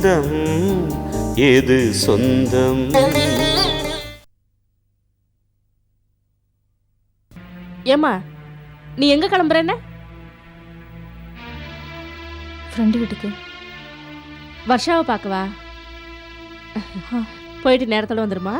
பந்தம் எது சொந்தம்? ஏம்மா நீ எங்க கிளம்புறேன்ன ஃப்ரெண்டு வீட்டுக்கு. வர்ஷாவை பார்க்கவா? போயிட்டு நேரத்தோட வந்துருமா?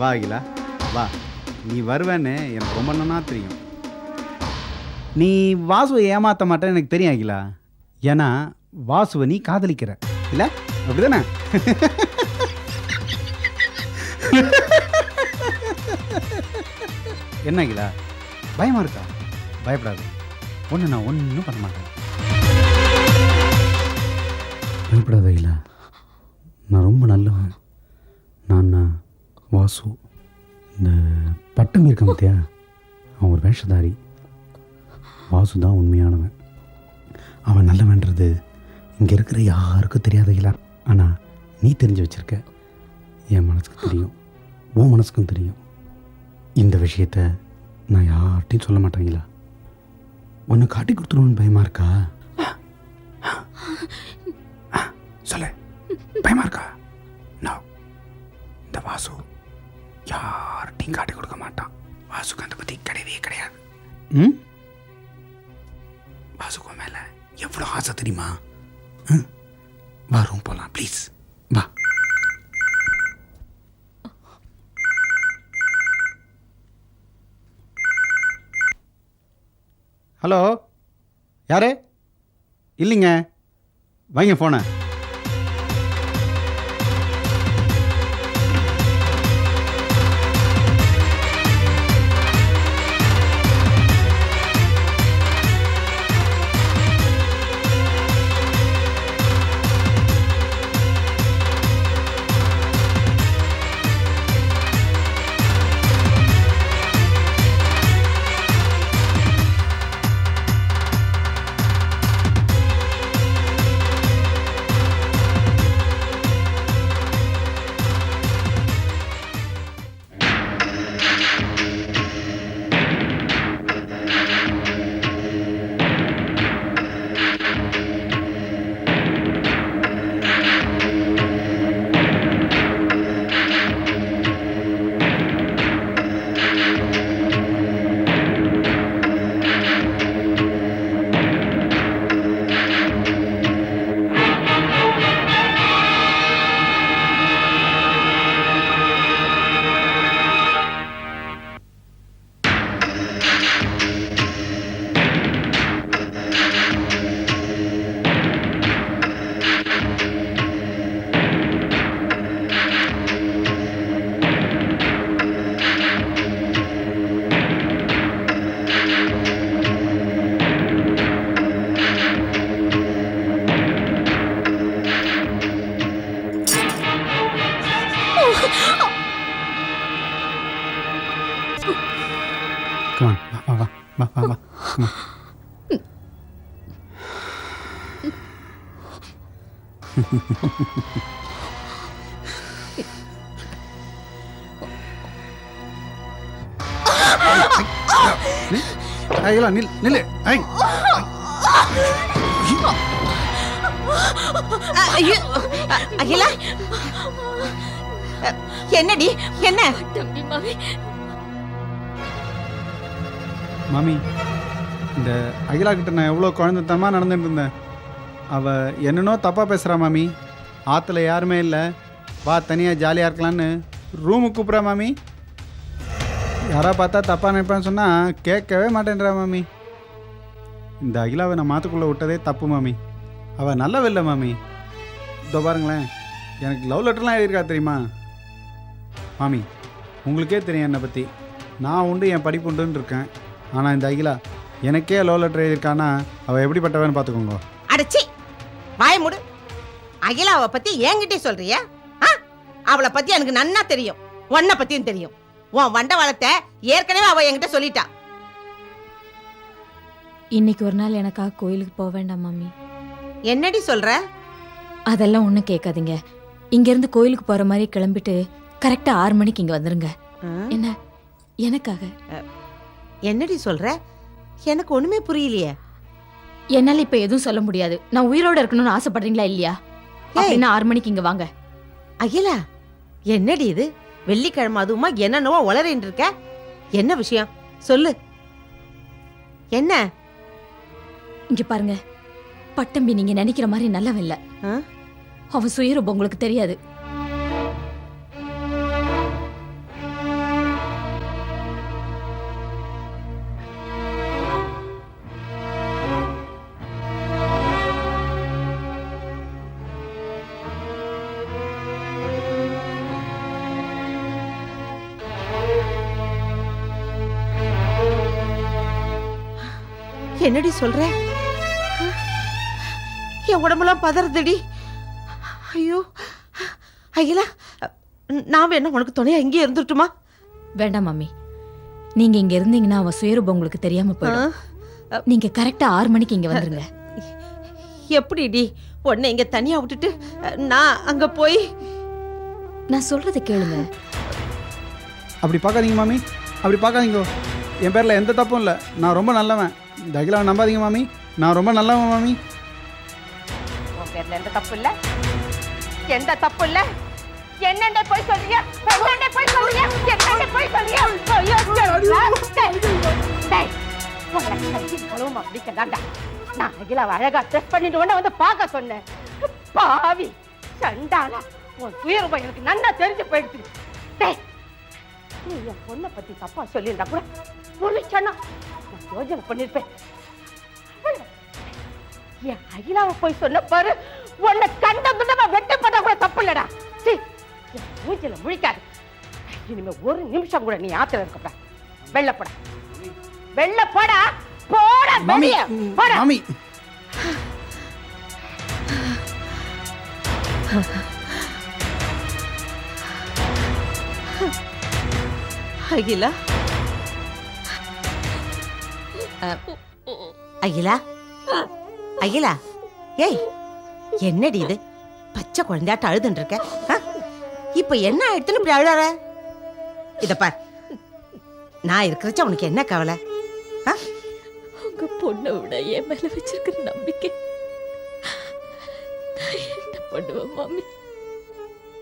வா அகிலா. வா. நீ வருவேன்னு எனக்கு ரொம்ப நன்னா தெரியும். நீ வாசுவை ஏமாற்ற மாட்டேன்னு எனக்கு தெரியும் அகிலா. ஏன்னா வாசுவை நீ காதலிக்கிற. இல்லை? அப்படிதானே? என்ன அகிலா? பயமா இருக்கா? பயப்படாது. ஒன்று நான் ஒன்றும் பண்ண மாட்டேன். பயப்படாத அகிலா. நான் ரொம்ப நல்லவன். நான் நான் வாசு. இந்த பட்டம் இருக்க பார்த்தியா அவன் ஒரு வேஷதாரி. வாசு தான் உண்மையானவன். அவன் நல்லவன்றது இங்கே இருக்கிற யாருக்கும் தெரியாதீங்களா ஆனால் நீ தெரிஞ்சு வச்சிருக்க. என் மனசுக்கு தெரியும். உன் மனசுக்கும் தெரியும். இந்த விஷயத்த நான் யார்கிட்டையும் சொல்ல மாட்டேங்களா உன்னை காட்டி கொடுத்துருவோன்னு பயமாக இருக்கா? சொல்லு. பயமாக இருக்கா? நான் இந்த வாசு. யார்கிட்டையும் காட்டி கொடுக்க மாட்டான். வாசுக்கு அந்த பற்றி கிடையவே கிடையாது. ம்? வாசுக்கு மேல எவ்வளோ ஆசை தெரியுமா? ம்? வா ரூம் போகலாம் ப்ளீஸ் வா. ஹலோ? யாரு? இல்லைங்க. வைங்க ஃபோனை Come on, வா வா வா வா வா come on. ஐய், இல்ல, நில் நில்லு ஐய் ஐயோ அகிலா என்னடி என்ன தம்பி மாமி மாமி இந்த அகிலா கிட்ட நான் எவ்வளோ குழந்தைத்தனமாக நடந்துட்டு இருந்தேன். அவள் என்னென்னோ தப்பாக பேசுகிறா மாமி. ஆற்றுல யாருமே இல்லை. வா தனியாக ஜாலியாக இருக்கலான்னு ரூமுக்கு கூப்பிட்றா மாமி. யாராக பார்த்தா தப்பாக நினைப்பேன்னு சொன்னால் கேட்கவே மாட்டேன்றா மாமி. இந்த அகிலாவை நான் மாத்துக்குள்ளே விட்டதே தப்பு மாமி. அவள் நல்லவில்லை மாமி. இதோ பாருங்களேன். எனக்கு லவ் லெட்டர்லாம் எழுதியிருக்கா தெரியுமா? மாமி உங்களுக்கே தெரியும் என்னை பற்றி நான் உண்டு என் படிப்பு உண்டுன்னு இருக்கேன். ஆனால் இந்த அகிலா எனக்கே லவ் லெட்டர் எழுதியிருக்கானா அவள் எப்படிப்பட்டவன்னு பார்த்துக்கோங்க. அடச்சி வாய மூடு. அகிலாவை பத்தி என்கிட்டே சொல்றியா? ஆ? அவளை பத்தி எனக்கு நன்னா தெரியும். உன்னை பத்தியும் தெரியும். உன் வண்டவாளத்தை ஏற்கனவே அவ என்கிட்ட சொல்லிட்டா. இன்னைக்கு ஒரு நாள் எனக்காக கோயிலுக்கு போக வேண்டாம் மாமி. என்னடி சொல்ற? அதெல்லாம் ஒன்றும் கேட்காதீங்க. இங்கேருந்து கோயிலுக்கு போகிற மாதிரி கிளம்பிட்டு கரெக்டாக ஆறு மணிக்கு இங்கே வந்துருங்க. ஆ? என்ன? எனக்காக? என்னடி சொல்ற? எனக்கு ஒண்ணுமே புரியலையே. என்னால் இப்போ எதுவும் சொல்ல முடியாது. நான் உயிரோட இருக்கணும்னு ஆசைப்படுறீங்களா இல்லையா? அப்படின்னா ஆறு மணிக்கு இங்கே வாங்க. அகிலா என்னடி இது? வெள்ளிக்கிழமை அதுவுமா என்னென்னவோ உளறின்னு இருக்க? என்ன விஷயம்? சொல்லு. என்ன? இங்க பாருங்க. பட்டம்பி நீங்க நினைக்கிற மாதிரி நல்லவன் இல்ல? அவன் சுயரூபம் உங்களுக்கு தெரியாது. என்னடி சொல்ற? என் உடம்பெல்லாம் பதறதுடி. ஐயோ. அகிலா நான் வேணா உனக்கு துணையா இங்கே இருந்துட்டுமா? வேண்டாம் மம்மி நீங்க இங்க இருந்தீங்கன்னா அவன் சுயரூபம் உங்களுக்கு தெரியாம போயிடும். நீங்க கரெக்டா ஆறு மணிக்கு இங்க வந்துருங்க. எப்படிடி? உன்னை இங்க தனியா விட்டுட்டு நான் அங்க போய் நான் சொல்றதை கேளுங்க. அப்படி பார்க்காதீங்க மாமி. அப்படி பார்க்காதீங்க. என் பேரில் எந்த தப்பும் இல்லை. நான் ரொம்ப நல்லவன். இந்த அகிலாவை நம்பாதீங்க மாமி. நான் ரொம்ப நல்லவன் மாமி. உன் பேர்ல எந்த தப்பு இல்ல? எந்த தப்பு இல்ல? என்னண்டே போய் சொல்றிய என்னண்டே போய் சொல்றிய என்னண்டே போய் சொல்றிய. ஐயோ டேய், டேய், உங்களை கட்டி கழுவும் அப்படிக்கதாண்டா நான் அகிலாவை அழகா ட்ரெஸ் பண்ணிட்டு உடனே வந்து பார்க்க சொன்னேன். பாவி சண்டாளா. உன் துயரம் எனக்கு நல்லா தெரிஞ்சு போயிடுச்சு. டேய், நீ என் பொண்ணை பத்தி தப்பா சொல்லியிருந்தா கூட பொழிச்சனா யோஜனை பண்ணிருப்பேன். என் அகிலாவை போய் சொன்ன பாரு உன்னை கண்ட துண்டமா வெட்ட பண்ண கூட தப்பு இல்லடா. சீ, என் மூஞ்சில முழிக்காது. இனிமே ஒரு நிமிஷம் கூட நீ ஆத்துல இருக்கப்ப வெள்ள போடா. வெள்ள போடா. போடா வெளிய போடா. மாமி. அகிலா. அகிலா? அகிலா? ஏய் என்னடி இது? பச்சை குழந்தையாட்ட அழுதுன்னு இருக்க? இப்ப என்ன ஆயிடுத்துன்னு இப்படி அழுற இத பார். நான் இருக்கிறச்ச உனக்கு என்ன கவலை? உங்க பொண்ணை விட என் மேல வச்சிருக்கிற நம்பிக்கை. என்ன பண்ணுவேன் மாமி?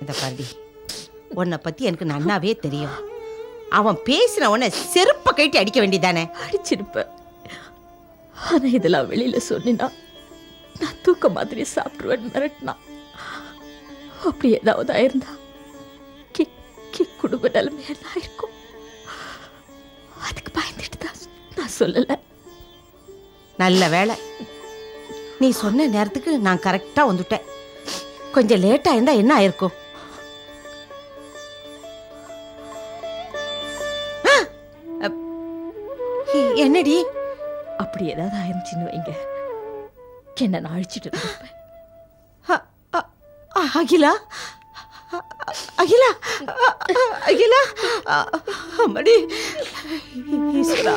இந்த பாண்டி உன்னை பத்தி எனக்கு நன்னாவே தெரியும். அவன் பேசின உடனே செருப்ப கட்டி அடிக்க வேண்டியதானே? அடிச்சிருப்பேன். ஆனால் இதெல்லாம் வெளியில் சொன்னா நான் தூக்க மாதிரி சாப்பிடுவேன் மிரட்டினா. அப்படி ஏதாவது ஆயிருந்தா கி- குடும்ப நிலைமையெல்லாம் இருக்கும் அதுக்கு பயந்துட்டு தான் நான் சொல்லலை. நல்ல வேலை நீ சொன்ன நேரத்துக்கு நான் கரெக்டாக வந்துட்டேன். கொஞ்சம் லேட்டாக இருந்தால் என்ன ஆயிருக்கும்? ஆ! அப், என்னடி? அப்படி ஏதாவது ஆயிருந்துச்சுன்னு வைங்க என்ன நான் அழிச்சிட்டு இருப்பேன் அகிலா? அகிலா? அகிலா? அம்மாடி. ஈஸ்வரா.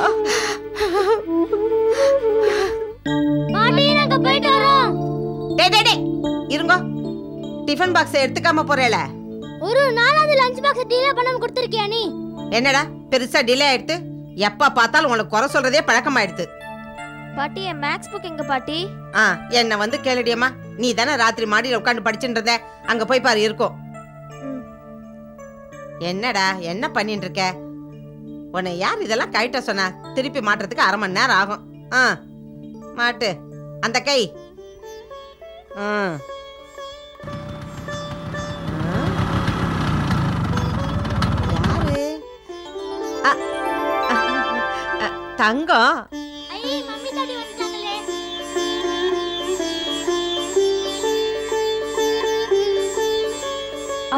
பாட்டி நாங்க போயிட்டு வரோம். டேய் டேய் டேய். இருங்க. டிஃபன் பாக்ஸ் எடுத்துக்காம போறேல. ஒரு நாலாவது லஞ்ச் பாக்ஸ் டீலே பண்ணாம கொடுத்துருக்கியா நீ? என்னடா பெருசா டிலே ஆயிடுத்து? எப்ப பார்த்தாலும் உனக்கு குறை சொல்றதே பழக்கமாயிடுது பாட்டி என் மேக்ஸ் புக் எங்க பாட்டி? ஆ என்ன வந்து கேளுடியம்மா. நீ தானே ராத்திரி மாடியில உட்காந்து படிச்சுட்டு இருந்த. அங்க போய் பாரு இருக்கும் என்னடா என்ன பண்ணிட்டு இருக்க? உன்னை யார் இதெல்லாம் கைட்ட சொன்னா? திருப்பி மாட்டுறதுக்கு அரை மணி நேரம் ஆகும். ஆ மாட்டு. அந்த கை. ஆ. யாரு தங்கம்.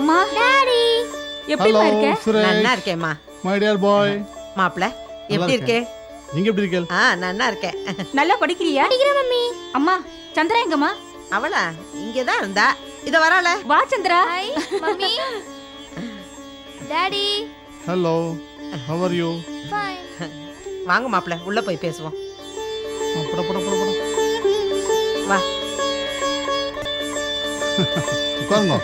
அம்மா. டாடி எப்படிமா இருக்க? நன்னா இருக்கேம்மா. மை டியர் பாய் மாப்பிள எப்படி இருக்கே? நீங்க எப்படி இருக்கீங்க? ஆ நன்னா இருக்கேன். நல்லா படிக்கிறியா? படிக்கிறேன் மம்மி. அம்மா சந்திரா எங்கம்மா? அவளா? இங்கதான் இருந்தா. இத வரால வா Chandra. Hi mummy. Daddy hello how are you fine வாங்க மாப்பிள உள்ள போய் பேசுவோம். பட பட பட பட. வா. உட்காருங்க.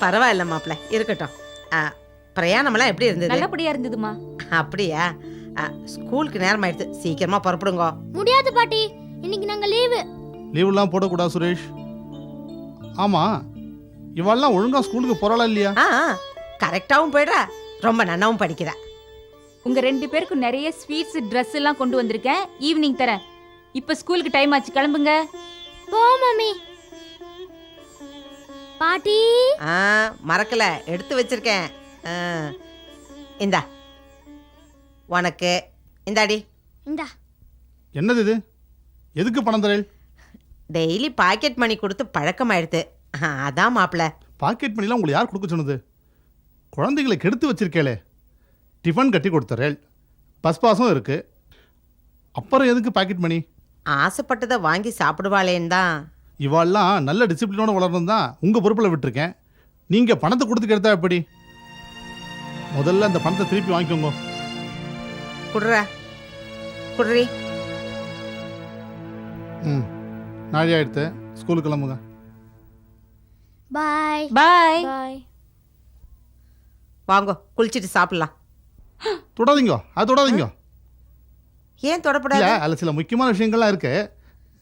பரவாயில்ல மாப்பிள இருக்கட்டும். ஆ, பிரயாணமெல்லாம் எப்படி இருந்தது? நல்லபடியா இருந்ததுமா. அப்படியா? ஆ, ஸ்கூலுக்கு நேரம் ஆயிடுச்சு சீக்கிரமா புறப்படுங்க. முடியாது பாட்டி. இன்னைக்கு நாங்க லீவு. லீவ்லாம் போடக்கூடாது சுரேஷ். ஆமாம் இவெல்லாம் ஒழுங்கா ஸ்கூலுக்கு போகிறாளா இல்லையா? கரெக்டாவும் போயிடுறா. ரொம்ப நன்னாவும் படிக்கிறா. உங்க ரெண்டு பேருக்கும் நிறைய ஸ்வீட்ஸ் Dress எல்லாம் கொண்டு வந்திருக்கேன். ஈவினிங் தரேன். இப்ப ஸ்கூலுக்கு டைம் ஆச்சு கிளம்புங்க. போ மம்மி. பாட்டி? ஆ மறக்கல. எடுத்து வச்சிருக்கேன். இந்தா. உனக்கு இந்தாடி. இந்தா. என்னது இது? எதுக்கு பணம் தரேன்? டெய்லி பாக்கெட் மணி கொடுத்து பழக்கமாயிடுது அதான் மாப்பிள. பாக்கெட் மணிலாம் உங்களுக்கு யார் கொடுக்க சொன்னது? குழந்தைகளை கெடுத்து வச்சிருக்கேளே. டிஃபன் கட்டி கொடுத்துறேன் பஸ் பாஸும் இருக்கு. அப்புறம் எதுக்கு பாக்கெட் மணி? ஆசைப்பட்டதை வாங்கி சாப்பிடுவாளேன்னு தான் இவாள்லாம் நல்ல டிசிப்ளினோட வளரணும் தான் உங்கள் பொறுப்பில் விட்டுருக்கேன். நீங்கள் பணத்தை கொடுத்து கெடுத்தா எப்படி? முதல்ல அந்த பணத்தை திருப்பி வாங்கிக்கோங்க. குடுற. குடுறி. ம். ஆயிடுத்து ஸ்கூலுக்கு கிளம்புங்க. பாய் பாய் பாய் வாங்கோ குளிச்சிட்டு சாப்பிடலாம். தொடாதீங்க. அது தொடாதீங்க. ஏன் இல்லை தொடப்படாது அதில் சில முக்கியமான விஷயங்கள்லாம் இருக்கு.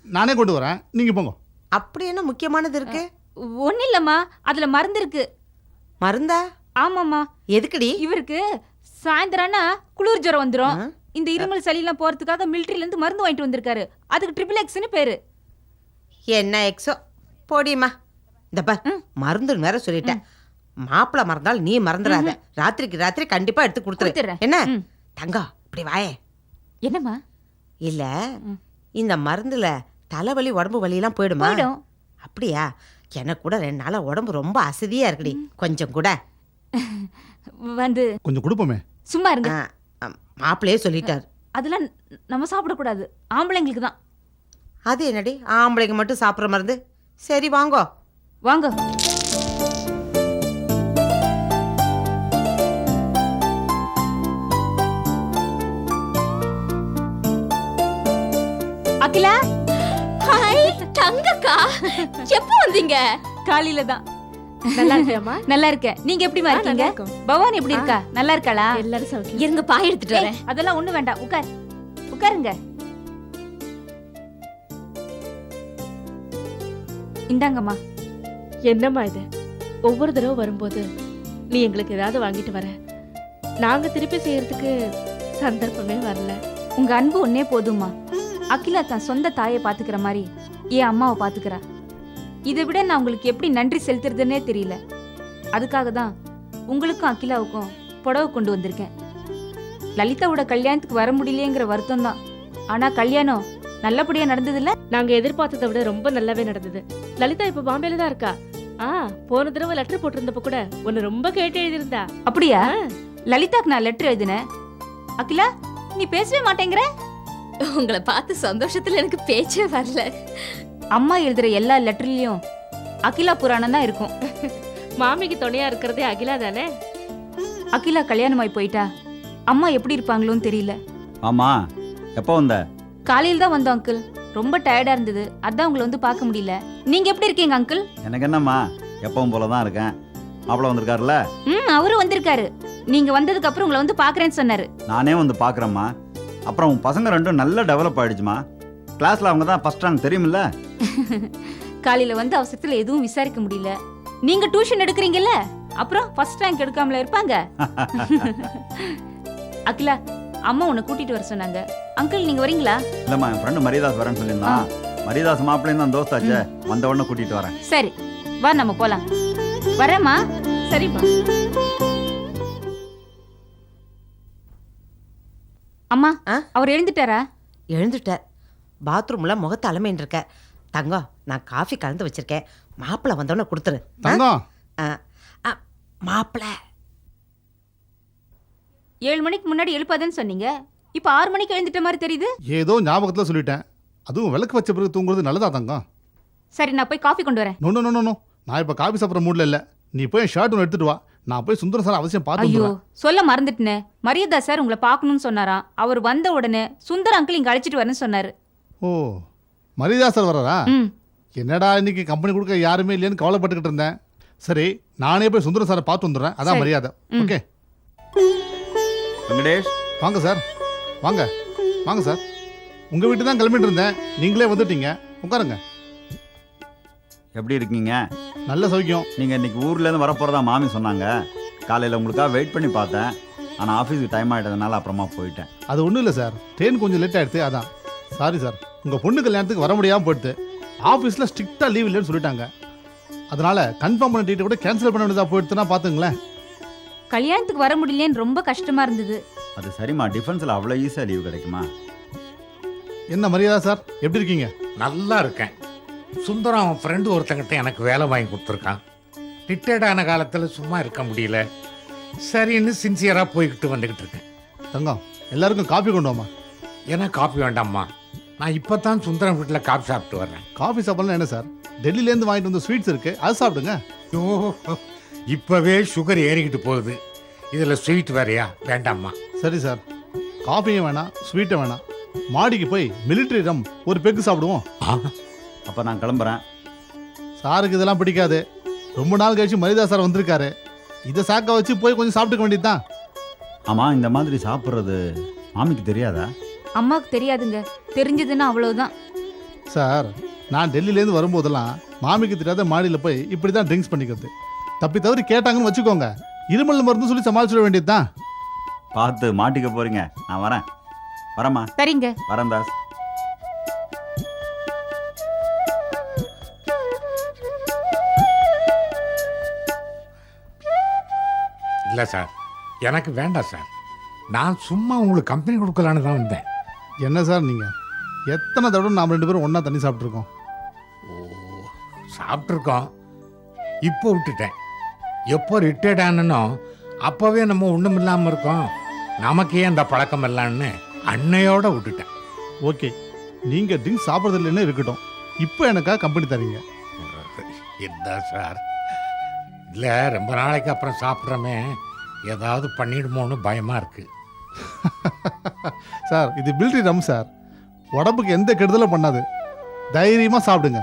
நானே கொண்டு வரேன். நீங்கள் போங்க. அப்படி என்ன முக்கியமானது இருக்கு? ஒன்னும் இல்லம்மா அதுல மருந்து இருக்கு. மருந்தா? ஆமாம்மா. எதுக்குடி? இவருக்கு சாயந்தரம்னா குளிர் ஜுரம் வந்துரும். ஆ? இந்த இருமல் சளியெல்லாம் போறதுக்காக மிலிட்டரியில இருந்து மருந்து வாங்கிட்டு வந்திருக்காரு. அதுக்கு ட்ரிபிள் எக்ஸ்னு பேரு. என்ன எக்ஸோ போடிமா இந்த பார் மருந்துன்னு வேற சொல்லிட்டேன். மாப்பிள மறந்தால் நீ மறந்துடாத. ராத்திரிக்கு ராத்திரி கண்டிப்பா எடுத்து கொடுத்துரு. என்ன? ம். தங்கம் இப்படி வாயே. என்னம்மா? இல்ல இந்த மருந்துல தலைவலி உடம்பு வலி எல்லாம் போயிடுமா? போயிடும். அப்படியா? எனக்கு கூட ரெண்டு நாளா உடம்பு ரொம்ப அசதியா இருக்குடி. கொஞ்சம் கூட. வந்து கொஞ்சம் கொடுப்போமே. சும்மா இருங்க. ஆ, மாப்பிள்ளையே சொல்லிட்டார். அதெல்லாம் நம்ம சாப்பிடக்கூடாது. ஆம்பளைங்களுக்கு தான். அது என்னடி? ஆம்பளைங்க மட்டும் சாப்பிட்ற மருந்து? சரி வாங்கோ. வாங்க. அகிலா? தங்கக்கா? எப்போ வந்தீங்க? காலையில தான் நல்லா இருக்கியாம்மா? நல்லா இருக்கேன். நீங்க எப்படிமா இருக்கீங்க. பவானி எப்படி இருக்கா? நல்லா இருக்காளா? எல்லாரும் சௌக்கியம். இருங்க பாய் எடுத்துட்டு ஏய், அதெல்லாம் ஒண்ணு வேண்டாம். உட்கார். உட்காருங்க. இந்தாங்கம்மா. என்னம்மா இது? ஒவ்வொரு தடவை வரும்போது நீ எங்களுக்கு ஏதாவது வாங்கிட்டு வர. நாங்க திருப்பி செய்யறதுக்கு சந்தர்ப்பமே வரல. உங்க அன்பு ஒன்னே போதும்மா. அகிலா தன் சொந்த தாயை பாத்துக்கிற மாதிரி என் அம்மாவை பாத்துக்கிறா இதை விட நான் உங்களுக்கு எப்படி நன்றி செலுத்துறதுன்னே தெரியல. அதுக்காக தான் உங்களுக்கும் அகிலாவுக்கும் புடவை கொண்டு வந்திருக்கேன். லலிதாவோட கல்யாணத்துக்கு வர முடியலையேங்கிற வருத்தம் தான். ஆனா கல்யாணம் நல்லபடியா நடந்ததுல்ல? நாங்க எதிர்பார்த்ததை விட ரொம்ப நல்லாவே நடந்தது. லலிதா இப்ப பாம்பேல தான் இருக்கா? ஆ போன தடவை லெட்டர் போட்டிருந்தப்ப கூட உன்னை ரொம்ப கேட்டு எழுதியிருந்தா. அப்படியா? லலிதாக்கு நான் லெட்டர் எழுதினேன். அகிலா நீ பேசவே மாட்டேங்கிற? உங்களை பார்த்து சந்தோஷத்துல எனக்கு பேச்சே வரல. அம்மா எழுதுற எல்லா லெட்டர்லயும் அகிலா புராணம் தான் இருக்கும். மாமிக்கு துணையா இருக்கிறதே அகிலா தானே? அகிலா கல்யாணமாய் போயிட்டா? அம்மா எப்படி இருப்பாங்களோன்னு தெரியல. ஆமா எப்போ வந்த? காலையில தான் வந்தோம் அங்கிள் ரொம்ப டயர்டா இருந்தது. அதான் உங்களை வந்து பார்க்க முடியல. நீங்க எப்படி இருக்கீங்க அங்கிள் எனக்கு என்னம்மா எப்பவும் போல தான் இருக்கேன். மாப்பிள வந்திருக்காருல்ல? ம் அவரும் வந்திருக்காரு. நீங்க வந்ததுக்கு அப்புறம் உங்களை வந்து பார்க்கறேன்னு சொன்னாரு. நானே வந்து பார்க்குறேம்மா. அப்புறம் உன் பசங்க ரெண்டும் நல்ல டெவலப் ஆயிடுச்சுமா? கிளாஸில் அவங்க தான் ஃபஸ்ட் ரேங்க் தெரியுமில்ல? காலையில வந்து அவசரத்துல எதுவும் விசாரிக்க முடியல. நீங்க டியூஷன் எடுக்கிறீங்கல்ல? அப்புறம் ஃபர்ஸ்ட் ரேங்க் எடுக்காமல இருப்பாங்க. அகிலா அம்மா உன்னை கூட்டிட்டு வர சொன்னாங்க. அங்கிள் நீங்க வரீங்களா? இல்லைம்மா என் ஃப்ரெண்டு மரியதாஸ் வரேன்னு சொல்லியிருந்தான். மரியதாஸ் மாப்பிள்ளையும் தான் தோஸ்தாச்சே வந்த உடனே கூட்டிகிட்டு வரேன். சரி வா நம்ம போலாம். வரேம்மா. சரிம்மா. அவர் எழுந்துட்டாரா? எழுந்துட்டார். பாத்ரூம்ல முகத்தை அலமைன்னு இருக்க தங்கம் நான் காஃபி கலந்து வச்சிருக்கேன். மாப்பிள்ளை வந்தோடனே கொடுத்துரு? தங்கம் ஆ, ஆ, மாப்பிள்ளை ஏழு மணிக்கு முன்னாடி எழுப்பாதேன்னு சொன்னீங்க. இப்போ ஆறு மணிக்கு எழுந்துட்ட மாதிரி தெரியுது. ஏதோ ஞாபகத்தில் சொல்லிட்டேன். அதுவும் விளக்கு வச்ச பிறகு தூங்குறது நல்லதா தங்கம் சரி நான் போய் காஃபி கொண்டு வரேன். நோ நோ நோ நோ நான் இப்போ காபி சாப்பிட்ற மூடில் இல்லை. நீ போய் ஷர்ட் ஒன்று எடுத்துட்டு வா. நான் போய் சுந்தர சார் அவசியம் பார்த்து ஐயோ சொல்ல மறந்துட்டேனே. மரியாதா சார் உங்களை பார்க்கணும்னு சொன்னாராம் அவர் வந்த உடனே சுந்தர் அங்கிள் இங்க அழைச்சிட்டு வரேன்னு சொன்னாரு. ஓ மரியாதா சார் வர்றாரா? ம். என்னடா இன்னைக்கு கம்பெனி கொடுக்க யாருமே இல்லைன்னு கவலைப்பட்டுக்கிட்டு இருந்தேன். சரி நானே போய் சுந்தர சாரை பார்த்து வந்துடுறேன். அதான் சரி. மரியாதை. ம். ஓகே. வெங்கடேஷ். வாங்க சார். வாங்க. வாங்க சார். உங்கள் வீட்டு தான் கிளம்பிட்டு இருந்தேன். நீங்களே வந்துட்டீங்க. உட்காருங்க. எப்படி இருக்கீங்க? நல்ல சௌக்கியம். நீங்கள் இன்னைக்கு ஊர்லேருந்து வரப்போகிறதா மாமி சொன்னாங்க. காலையில் உங்களுக்காக வெயிட் பண்ணி பார்த்தேன். ஆனால் ஆஃபீஸுக்கு டைம் ஆகிட்டதுனால அப்புறமா போயிட்டேன். அது ஒன்றும் இல்லை சார். ட்ரெயின் கொஞ்சம் லேட் ஆயிடுச்சு அதான். Sorry sir. உங்கள் பொண்ணு கல்யாணத்துக்கு வர முடியாமல் போயிடுது ஆஃபீஸில் ஸ்ட்ரிக்டாக லீவ் இல்லைன்னு சொல்லிட்டாங்க. அதனால் கன்ஃபார்ம் பண்ண டீட்டை கூட கேன்சல் பண்ண வேண்டியதாக போயிடுச்சுன்னா பார்த்துங்களேன் கல்யாணத்துக்கு வர முடியலன்னு ரொம்ப கஷ்டமா இருந்தது. அது சரிம்மா டிஃபென்ஸில் அவ்வளோ ஈஸியாக லீவ் கிடைக்குமா? என்ன மரியாதை சார்? எப்படி இருக்கீங்க? நல்லா இருக்கேன். சுந்தரம் அவன் ஃப்ரெண்டு ஒருத்தங்கிட்ட எனக்கு வேலை வாங்கி கொடுத்துருக்கான். ரிட்டையர்ட் ஆன காலத்தில் சும்மா இருக்க முடியல. சரின்னு சின்சியராக போய்கிட்டு வந்துக்கிட்டு இருக்கேன். தங்கம் எல்லாருக்கும் காஃபி கொண்டு வாமா எனக்கு காஃபி வேண்டாம்மா. நான் இப்போ தான் சுந்தரம் வீட்டில் காஃபி சாப்பிட்டு வர்றேன். காஃபி சாப்பிடலாம் என்ன சார்? டெல்லியிலேருந்து வாங்கிட்டு வந்த ஸ்வீட்ஸ் இருக்குது அது சாப்பிடுங்க. ஐயோ இப்போவே சுகர் ஏறிக்கிட்டு போகுது. இதில் ஸ்வீட் வேறையா? வேண்டாம்மா. சரி சார். காஃபியும் வேணாம் ஸ்வீட்டும் வேணாம். மாடிக்கு போய் மிலிட்ரி ரம் ஒரு பெக்கு சாப்பிடுவோம். அப்போ நான் கிளம்புறேன். சாருக்கு இதெல்லாம் பிடிக்காது. ரொம்ப நாள் கழிச்சு மரியாதை சார் வந்திருக்காரு. இதை சாக்க வச்சு போய் கொஞ்சம் சாப்பிட்டுக்க வேண்டியது தான் ஆமாம் இந்த மாதிரி சாப்பிட்றது மாமிக்கு தெரியாதா? அம்மாவுக்கு தெரியாதுங்க. தெரிஞ்சதுன்னா அவ்வளவுதான். சார் நான் டெல்லியிலேருந்து வரும்போதெல்லாம் மாமிக்கு தெரியாத மாடியில் போய் இப்படி தான் ட்ரிங்க்ஸ் பண்ணிக்கிறது. தப்பி தவறி கேட்டாங்கன்னு வச்சுக்கோங்க. இருமல் மருந்து சொல்லி சமாளிச்சிட வேண்டியது தான் பார்த்து மாட்டிக்க போகிறீங்க நான் வரேன். வரேம்மா. சரிங்க. வரேன் தாஸ். இல்லை சார். எனக்கு வேண்டாம் சார். நான் சும்மா உங்களுக்கு கம்பெனி கொடுக்கலான்னு தான் வந்தேன். என்ன சார் நீங்கள் எத்தனை தடவை நாம் ரெண்டு பேரும் ஒன்றா தண்ணி சாப்பிட்ருக்கோம் ஓ சாப்பிட்ருக்கோம் இப்போ விட்டுட்டேன். எப்போ ரிட்டையர்ட் ஆனனோ அப்போவே நம்ம ஒன்றும் இல்லாமல் இருக்கோம். நமக்கே அந்த பழக்கம் இல்லைன்னு அன்னையோட விட்டுட்டேன். ஓகே. நீங்கள் ட்ரிங்க்ஸ் சாப்பிட்றது இல்லைன்னு இருக்கட்டும். இப்போ எனக்காக கம்பெனி தரீங்க. என்ன சார். இல்லை ரொம்ப நாளைக்கு அப்புறம் சாப்பிட்றோமே. ஏதாவது பண்ணிடுமோன்னு பயமாக இருக்குது சார் இது பில்ட்ரி ரம் சார். உடம்புக்கு எந்த கெடுதலும் பண்ணாது. தைரியமாக சாப்பிடுங்க.